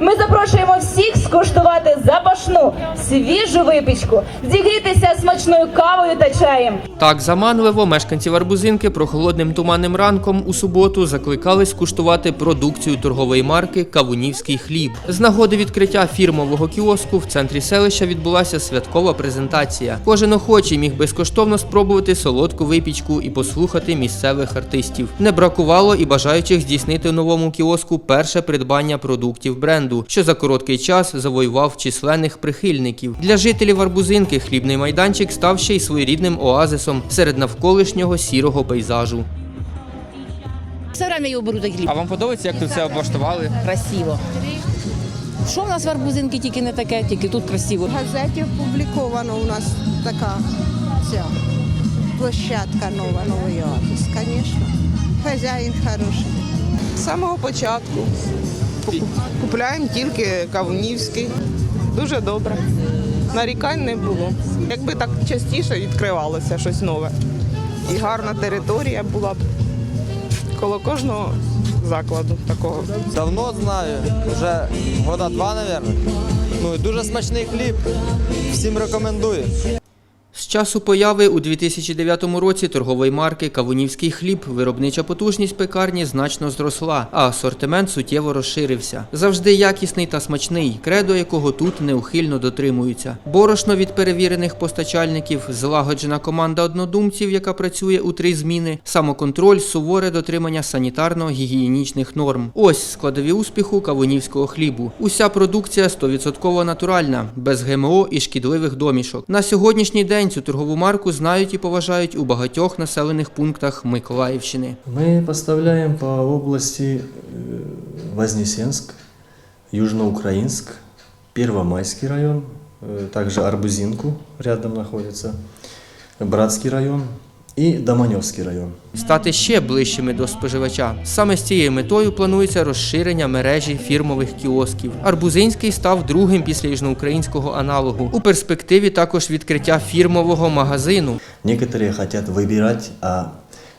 Ми запрошуємо всіх скуштувати запашну свіжу випічку, зігрітися смачною кавою та чаєм. Так заманливо мешканці Арбузинки прохолодним туманним ранком у суботу закликали скуштувати продукцію торгової марки Кавунівський хліб. З нагоди відкриття фірмового кіоску в центрі селища відбулася святкова презентація. Кожен охочий міг безкоштовно спробувати солодку випічку і послухати місцевих артистів. Не бракувало і бажаючих здійснити новому кіоску перше придбання продуктів бренду, що за короткий час завоював численних прихильників. Для жителів Арбузинки хлібний майданчик став ще й своєрідним оазисом серед навколишнього сірого пейзажу. Все время його беру хліб. А вам подобається, як тут це облаштували? Красиво. Що в нас в Арбузинки тільки не таке, тільки тут красиво. В газеті опубліковано у нас така ця площадка нова, новий офіс, звісно. Хазяїн хороший. З самого початку. Куп- Купляємо тільки кавунівський. Дуже добре. Нарікань не було. Якби так частіше відкривалося щось нове. І гарна територія була б коло кожного закладу такого. Давно знаю, вже года два, мабуть. Ну і дуже смачний хліб. Всім рекомендую. Часу появи у 2009 році торгової марки Кавунівський хліб виробнича потужність пекарні значно зросла, а асортимент суттєво розширився. Завжди якісний та смачний, кредо якого тут неухильно дотримуються. Борошно від перевірених постачальників, злагоджена команда однодумців, яка працює у три зміни, самоконтроль, суворе дотримання санітарно-гігієнічних норм. Ось складові успіху кавунівського хлібу. Уся продукція 100% натуральна, без ГМО і шкідливих домішок. На сьогоднішній день цю торгову марку знають і поважають у багатьох населених пунктах Миколаївщини. Мы поставляем по области э, Вознесенск, Южноукраинск, Первомайский район, э, также Арбузинку рядом находится, Братский район и Доманевский район. Стати ще ближчими до споживача. Саме з цією метою планується розширення мережі фірмових кіосків. Арбузинський став другим після южноукраїнського аналогу. У перспективі також відкриття фірмового магазину. Некоторые хотят выбирать, а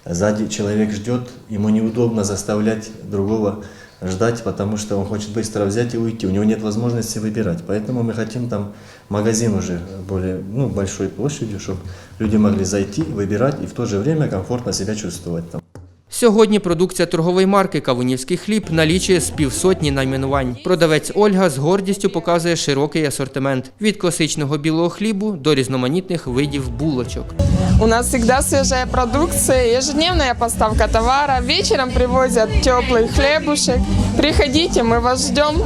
сзади человек ждет, ему неудобно заставлять другого ждать, потому что он хочет быстро взять и уйти. У него нет возможности выбирать. Поэтому мы хотим там магазин уже более ну, большой площадью, чтобы люди могли зайти, выбирать и в то же время комфортно себя чувствовать там. Сьогодні продукція торгової марки Кавунівський хліб налічує з півсотні найменувань. Продавець Ольга з гордістю показує широкий асортимент від класичного білого хлібу до різноманітних видів булочок. У нас всегда свежая продукция, ежедневная поставка товара. Вечером привозят теплый хлебушек. Приходите, мы вас ждем.